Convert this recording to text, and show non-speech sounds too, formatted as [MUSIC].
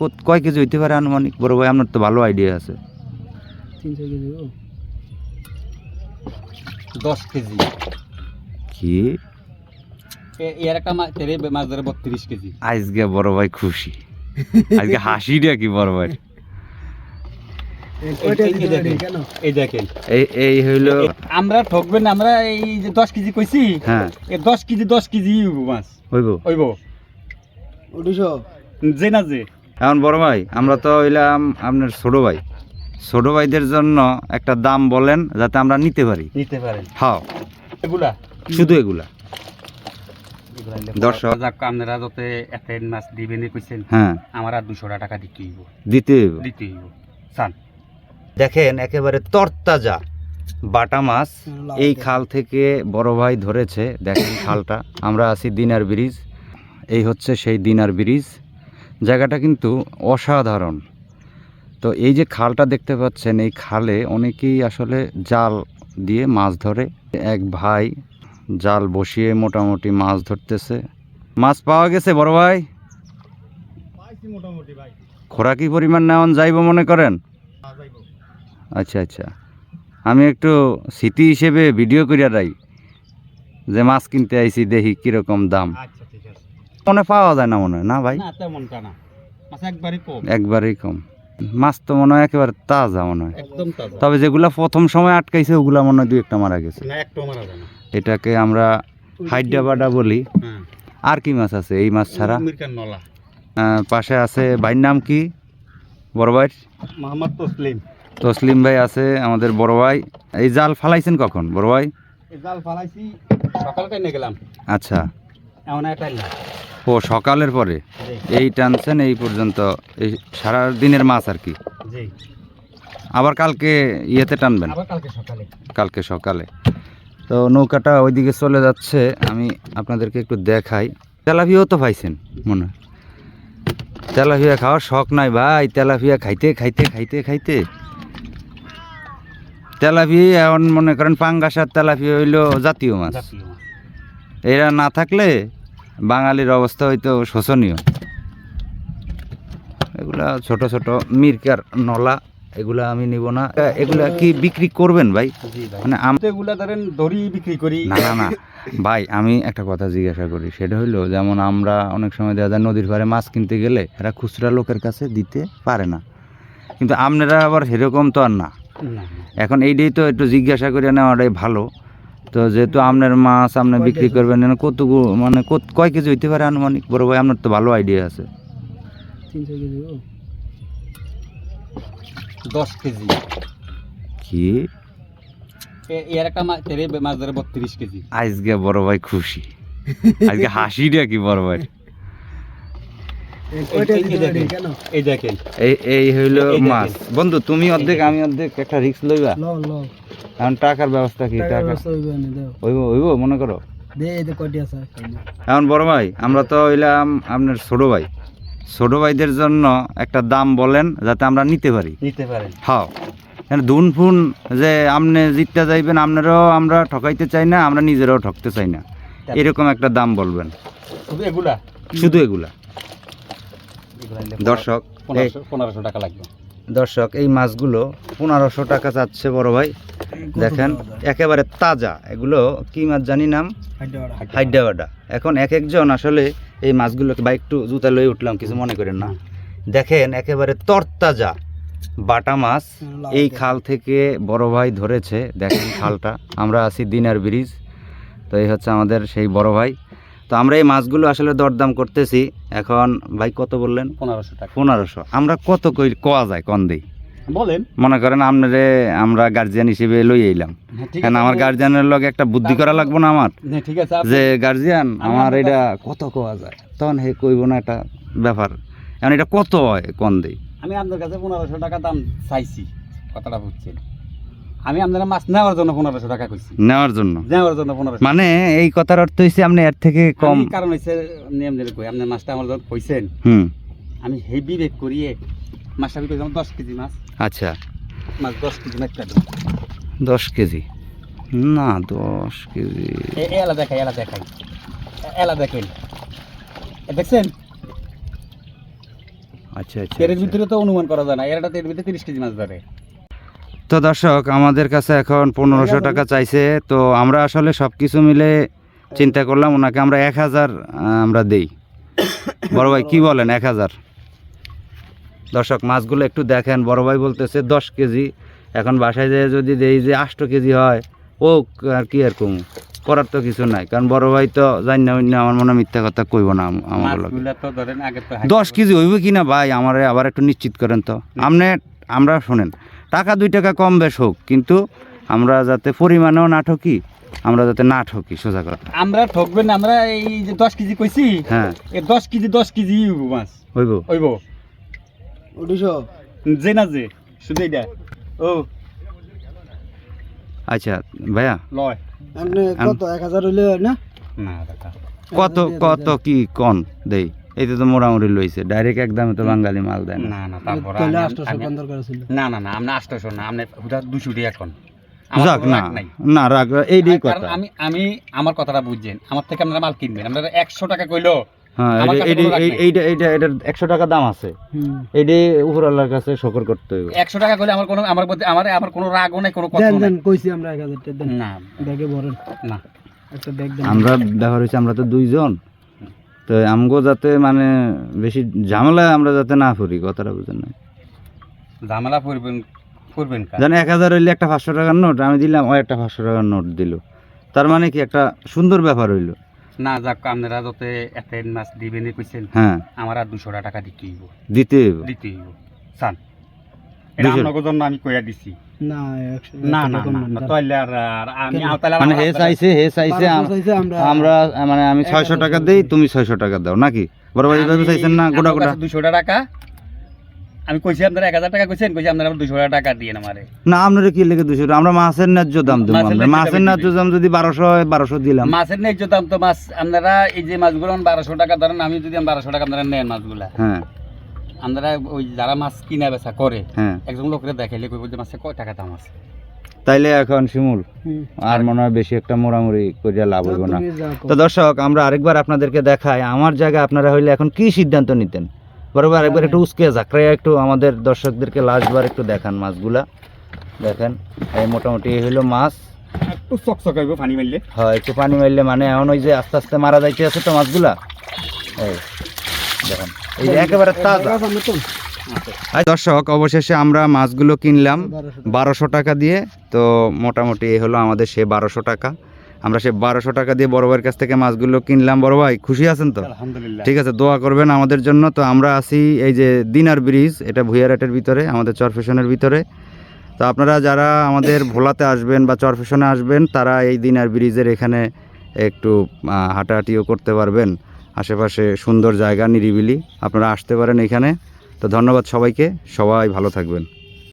কত- কয় কেজি হইতে পারে আনুমানিক? বড় ভাই আপনার তো ভালো আইডিয়া আছে। দশ কেজি। কি? এ- এর একটা তেরে মাছ ধরে বত্রিশ কেজি। আজকে বড় ভাই খুশি। আজকে হাসিটা কি বড় ভাই? এই এই- এই দেখেন। এই এই এই হইল আমরা ঠকবেন না, আমরা এই যে দশ কেজি কইছি হ্যাঁ। দশ কেজি দশ কেজি মাছ। হইব। হইব। ওটিশো যে না যে। এখন বড় ভাই আমরা তো হইলাম আপনার ছোট ভাই। ছোট ভাইদের জন্য একটা দাম বলেন যাতে আমরা নিতে পারি। নিতে পারেন। হ্যাঁ। এগুলা? শুধু এগুলা। দর্শক। যাক আপনারা যতে একটা মাছ দিবেন কইছেন হ্যাঁ। আমার আর দুশো টাকা দিতে হইব। দিতে হইব। দিতে হইব। চান। দেখেন একেবারে তরতাজা বাটা মাছ। এই খাল থেকে বড় ভাই ধরেছে দেখেন খালটা। আমরা আছি দিনার ব্রিজ। এই হচ্ছে সেই দিনার ব্রিজ। জায়গাটা কিন্তু অসাধারণ। তো এই যে খালটা দেখতে পাচ্ছেন এই খালে অনেকেই আসলে জাল দিয়ে মাছ ধরে। এক ভাই জাল বসিয়ে মোটামুটি মাছ ধরতেছে। মাছ পাওয়া গেছে বড় ভাই? ভাই। খোরাকি পরিমাণ নেওয়ান যাইব মনে করেন? আচ্ছা আচ্ছা। আমি একটু স্মৃতি হিসেবে ভিডিও করিয়া রাই যে মাছ কিনতে আইছি দেখি কীরকম দাম। আচ্ছা। মনে পাওয়া যায় না মনে হয় না ভাই? না মাছ একবারই কম। একবারেই কম। মাছ তো মনে হয় একেবারে তাজা মনে হয়। একদম তাজা। তবে যেগুলা প্রথম সময় আটকাইছে ওগুলা মনে হয় দু একটা মারা গেছে। না একটু মারা যায় না। এটাকে আমরা হাইডা বাডা বলি। হ্যাঁ। আর কি মাছ আছে এই মাছ ছাড়া? নলা। পাশে আছে ভাইয়ের নাম কি? বড় ভাই? মোহাম্মদ তসলিম। তসলিম ভাই আছে আমাদের বড় ভাই। এই জাল ফালাইছেন কখন বড় ভাই? জাল ফালাইছি সকালে গেলাম। আচ্ছা। এমন একটা ও সকালের পরে এই টানছেন এই পর্যন্ত এই সারা দিনের মাছ আর কি। আবার কালকে ইয়েতে টানবেন? কালকে সকালে। তো নৌকাটা ওইদিকে চলে যাচ্ছে আমি আপনাদেরকে একটু দেখাই। তেলাপিয়াও তো পাইছেন মনে হয়। তেলাপিয়া খাওয়ার শখ নাই ভাই তেলাপিয়া খাইতে খাইতে খাইতে খাইতে। তেলাপিয়া এখন মনে করেন পাঙ্গাস আর তেলাপিয়া হইল জাতীয় মাছ। এরা না থাকলে বাঙালির অবস্থা হয়তো শোচনীয় এগুলা ছোট ছোট মিরকার নলা এগুলা আমি নিব না। এগুলা কি বিক্রি করবেন ভাই? মানে এগুলা ধরেন দড়ি বিক্রি করি। না না না। ভাই আমি একটা কথা জিজ্ঞাসা করি। সেটা হইল যেমন আমরা অনেক সময় দেখা যায় নদীর পাড়ে মাছ কিনতে গেলে এরা খুচরা লোকের কাছে দিতে পারে না। কিন্তু আপনারা আবার সেরকম তো আর না। এখন এইটাই তো একটু জিজ্ঞাসা করে নেওয়াটাই ভালো। তো যেহেতু আপনার মাছ আপনি বিক্রি করবেন কতগু মানে কত- কয় কেজি হইতে পারে আনুমানিক? বড় ভাই আপনার তো ভালো আইডিয়া আছে। দশ কেজি। কি? এ- এর একটা মা- তেরে মাছ ধরে বত্রিশ কেজি। আজকে বড় ভাই খুশি। আজকে হাসিটা কি বড় ভাই? এই এই- এই দেখেন। এই দেখেন। এই এই হইল মাছ। বন্ধু তুমি অর্ধেক আমি অর্ধেক একটা রিস্ক লইবা? ল ল এখন টাকার ব্যবস্থা কি? টাকা? মনে করো। এখন বড় ভাই আমরা তো হইলাম আপনার ছোট ভাই। ছোট ভাইদের জন্য একটা দাম বলেন যাতে আমরা নিতে পারি। নিতে পারেন হ্যাঁ। এখন দুন ফুন যে আপনি জিততে যাইবেন আপনারাও আমরা ঠকাইতে চাই না আমরা নিজেরাও ঠকতে চাই না। এরকম একটা দাম বলবেন। শুধু এগুলা? শুধু এগুলা। দর্শক পনেরোশো টাকা লাগবে। দর্শক এই মাছগুলো পনেরোশো টাকা চাচ্ছে বড় ভাই। দেখেন একেবারে তাজা। এগুলো কি মাছ জানি নাম? হাইডা এখন এক একজন আসলে এই মাছগুলোকে বা একটু জুতা লয়ে উঠলাম কিছু মনে করেন না। দেখেন একেবারে তরতাজা বাটা মাছ। এই খাল থেকে বড় ভাই ধরেছে দেখেন [COUGHS] খালটা। আমরা আছি দিনার ব্রিজ। তো এই হচ্ছে আমাদের সেই বড় ভাই। তো আমরা এই মাছগুলো আসলে দরদাম করতেছি। এখন ভাই কত বললেন? পনেরোশো টাকা। পনেরোশো। আমরা কত কই কোয়া যায় কন দেই বলেন। মনে করেন আপনারে আমরা গার্জিয়ান হিসেবে লই এলাম কারণ আমার গার্জিয়ানের লগে একটা বুদ্ধি করা লাগবো না আমার? ঠিক আছে যে গার্জিয়ান আমার এটা কত কোয়া যায়? তখন হে কইব না একটা ব্যাপার। এখন এটা কত হয় কন দেই আমি আপনার কাছে পনেরোশো টাকা দাম চাইছি কথাটা বুঝছেন। আমি আপনারা মাছ নেওয়ার জন্য পনেরোশো টাকা কইছি। নেওয়ার জন্য? নেওয়ার জন্য পনেরোশো মানে এই কথার অর্থ হইছে আপনি এর থেকে কম কারণ হচ্ছে নিয়ম দিলে কই আপনার মাছটা আমার যখন কইছেন। হুম। আমি হেভি বেক করিয়ে মাছটা বিক্রি করলাম দশ কেজি মাছ। আচ্ছা। মাছ দশ কেজি মাছ দশ কেজি? না দশ কেজি। এলা দেখাই এলা দেখাই। এলা দেখেন। দেখছেন? আচ্ছা আচ্ছা এর আচ্ছা। ভিতরে তো অনুমান করা যায় না এর এর ভিতরে তিরিশ কেজি মাছ ধরে। তো দর্শক আমাদের কাছে এখন পনেরোশো টাকা চাইছে তো আমরা আসলে সব কিছু মিলে চিন্তা করলাম ওনাকে আমরা এক হাজার আমরা দেই। বড় ভাই কি বলেন এক হাজার? দর্শক মাছগুলো একটু দেখেন বড় ভাই বলতেছে দশ কেজি। এখন বাসায় যেয়ে যদি দেই যে আষ্ট কেজি হয় ও আর কি আর কম? করার তো কিছু নাই কারণ বড় ভাই তো জানি না অন্য আমার মনে মিথ্যা কথা কইব না আমার দশ কেজি হইবে কি না ভাই? আমার আবার একটু নিশ্চিত করেন তো। আপনি আমরা শোনেন টাকা দুই টাকা কম বেশ হোক কিন্তু আমরা যাতে পরিমাণেও না ঠকি আমরা যাতে না ঠকি সোজা কথা। আমরা ঠকবেন না আমরা এই যে দশ কেজি কইছি হ্যাঁ। দশ কেজি দশ কেজি মাছ। হইব। হইব। উঠিশো যে না যে শুধু এটা ও। আচ্ছা ভাইয়া। লয়। কত এক হাজার হইলে হয় না? না দাদা। কত কত কি কন? দেই এইটা তো মোটামুটি লইছে ডাইরেক্ট একদমে তো বাঙালি মাল দেয় না। না না তারপর না না না আমরা আটশোশো না আমরা হুদা দুশো টাকা এখন যাক না রাগ নাই। না রাগ এইটাই কথা। আমি আমি আমার কথাটা বুঝছেন। আমার থেকে আপনারা মাল কিনবেন। আপনারা একশো টাকা কইলো হ্যাঁ এইটা- এইটা- এটার একশো টাকা দাম আছে। হুম। এইটাই উপরওয়ালার কাছে শকর করতে একশো টাকা কইলে আমার কোনো আমার প্রতি আমার আমার কোনো রাগও নাই কোনো কথা দেন কইছি আমরা এক হাজার টাকা না। ব্যাগে ভরেন। না। একটা ব্যাগ আমরা ব্যাপার হচ্ছে আমরা তো দুইজন। তো আমগো যাতে মানে বেশি ঝামেলায় আমরা যাতে না পড়ি কথাটা বুঝেন না ঝামেলা জানি এক হাজার হইলে একটা পাঁচশো টাকার নোট আমি দিলাম ও একটা পাঁচশো টাকার নোট দিল। তার মানে কি একটা সুন্দর ব্যাপার হইল। না যাক আপনারা যাতে মাছ দিবেন কইছেন হ্যাঁ। আমার আর দুশো টাকা দিতে হইব। দিতে হইব? দিতে হইব। চান। এটা 200 আপনাকে জন্য আমি কইয়া দিছি। মানে আমার মানে আমি ছয়শো টাকা দিই তুমি ছয়শো টাকা দাও নাকি? বড় ভাই চাইছেন না গোটা গোটা দুশো টাকা। আমি কইছি আপনারা এক হাজার টাকা কইছেন কইছি আপনারা দুশো টাকা দিয়ে আমারে। না আপনারা কি লেগে দুশো আমরা মাছের ন্যায্য দাম দেবো মাছের ন্যায্য মাছের দামে ন্যায্য দিবি। দাম যদি বারোশো হয় বারোশো দিলাম। মাছের ন্যায্য দাম তো মাছ আপনারা এই যে মাছগুলো বারোশো টাকা ধরেন আমি যদি বারোশো টাকা আপনারা নেন মাছগুলা। হ্যাঁ। আপনারা ওই যারা মাছ কিনা বেচা করে হ্যাঁ। একজন লোকের দেখাইলে কইব যে মাছে কয় টাকা দাম আছে। তাইলে এখন শিমুল হুম। আর মনে হয় বেশি একটা মোড়ামুড়ি করিয়া লাভ হইব না। তো দর্শক আমরা আরেকবার আপনাদেরকে দেখাই আমার জায়গায় আপনারা হইলে এখন কি সিদ্ধান্ত নিতেন? বরাবর একবার একটু উস্কে জাকড়ে একটু আমাদের দর্শকদেরকে লাস্টবার একটু দেখান মাছগুলা। দেখেন এই মোটামুটি এই হইল মাছ। একটু চকচক হইব পানি মারলে। হয় একটু পানি মারলে মানে এখন ওই যে আস্তে আস্তে মারা যাইতে আছে তো মাছগুলা। এই দেখেন এই যে একেবারে তাজা? আর দর্শক অবশেষে আমরা মাছগুলো কিনলাম বারোশো টাকা দিয়ে। তো মোটামুটি এই হলো আমাদের সে বারোশো টাকা। আমরা সে বারোশো টাকা দিয়ে বড় ভাইয়ের কাছ থেকে মাছগুলো কিনলাম। বড় ভাই খুশি আছেন তো? আলহামদুলিল্লাহ। ঠিক আছে দোয়া করবেন আমাদের জন্য। তো আমরা আছি এই যে দিনার ব্রিজ এটা ভুইয়ারাটের ভিতরে আমাদের চরফেশনের ভিতরে। তো আপনারা যারা আমাদের ভোলাতে আসবেন বা চরফেশনে আসবেন তারা এই দিনার ব্রিজের এখানে একটু হাঁটাহাঁটিও করতে পারবেন। আশেপাশে সুন্দর জায়গা নিরিবিলি আপনারা আসতে পারেন এখানে। তো ধন্যবাদ সবাইকে সবাই ভালো থাকবেন।